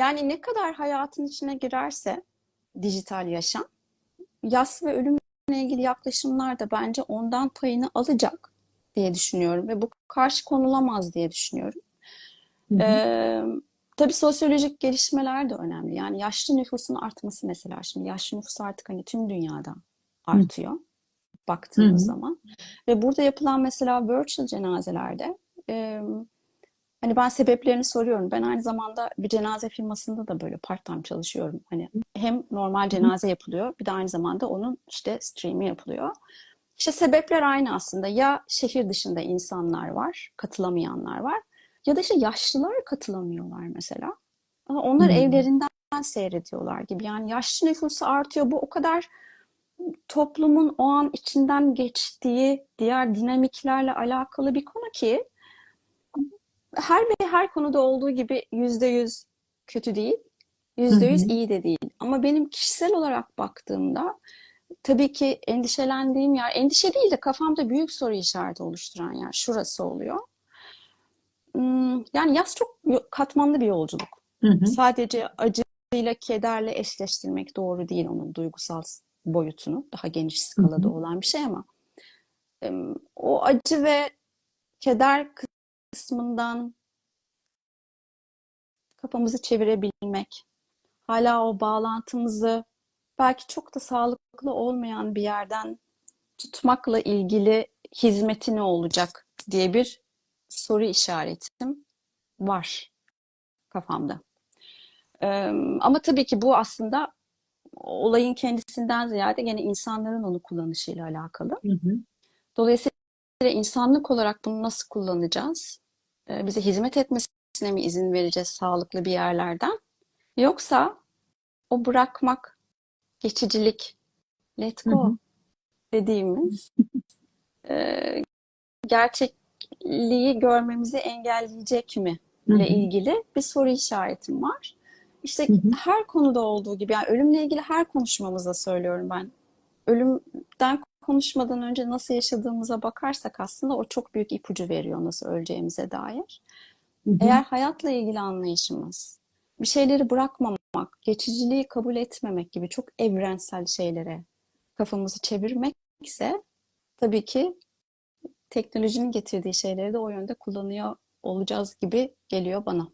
Yani ne kadar hayatın içine girerse dijital yaşam, yas ve ölümle ilgili yaklaşımlar da bence ondan payını alacak diye düşünüyorum ve bu karşı konulamaz diye düşünüyorum. Hı hı. Ee, tabii sosyolojik gelişmeler de önemli. Yani yaşlı nüfusun artması mesela şimdi yaşlı nüfus artık hani tüm dünyada artıyor Hı baktığımız hı. zaman. Ve burada yapılan mesela virtual cenazelerde e, hani ben sebeplerini soruyorum. Ben aynı zamanda bir cenaze firmasında da böyle part-time çalışıyorum. Hani hem normal cenaze yapılıyor bir de aynı zamanda onun işte stream'i yapılıyor. İşte sebepler aynı aslında. Ya şehir dışında insanlar var, katılamayanlar var. Ya da işte yaşlılar katılamıyorlar mesela. Ama onlar hı. evlerinden seyrediyorlar gibi. Yani yaşlı nüfusu artıyor. Bu o kadar toplumun o an içinden geçtiği diğer dinamiklerle alakalı bir konu ki her ve her konuda olduğu gibi yüzde yüz kötü değil, Hı yüzde yüz hı. iyi de değil. Ama benim kişisel olarak baktığımda tabii ki endişelendiğim yer, endişe değil de kafamda büyük soru işareti oluşturan yer şurası oluyor. Hmm, Yani yaz çok katmanlı bir yolculuk. Hı hı. Sadece acıyla, kederle eşleştirmek doğru değil onun duygusal boyutunu. Daha geniş Hı skalada hı. olan bir şey ama o acı ve keder kısmından kafamızı çevirebilmek, hala o bağlantımızı belki çok da sağlıklı olmayan bir yerden tutmakla ilgili hizmeti ne olacak diye bir soru işaretim var kafamda. Ama tabii ki bu aslında olayın kendisinden ziyade gene insanların onu kullanışıyla alakalı. Hı hı. Dolayısıyla insanlık olarak bunu nasıl kullanacağız? Ee, bize hizmet etmesine mi izin vereceğiz sağlıklı bir yerlerden? Yoksa o bırakmak, geçicilik, let Hı go hı. dediğimiz e, gerçekliği görmemizi engelleyecek mi Hı ile hı. ilgili bir soru işaretim var. İşte Hı hı. her konuda olduğu gibi yani ölümle ilgili her konuşmamızda söylüyorum ben. Ölümden konuşmadan önce nasıl yaşadığımıza bakarsak aslında o çok büyük ipucu veriyor nasıl öleceğimize dair. Hı hı. Eğer hayatla ilgili anlayışımız, bir şeyleri bırakmamak, geçiciliği kabul etmemek gibi çok evrensel şeylere kafamızı çevirmekse tabii ki teknolojinin getirdiği şeyleri de o yönde kullanıyor olacağız gibi geliyor bana.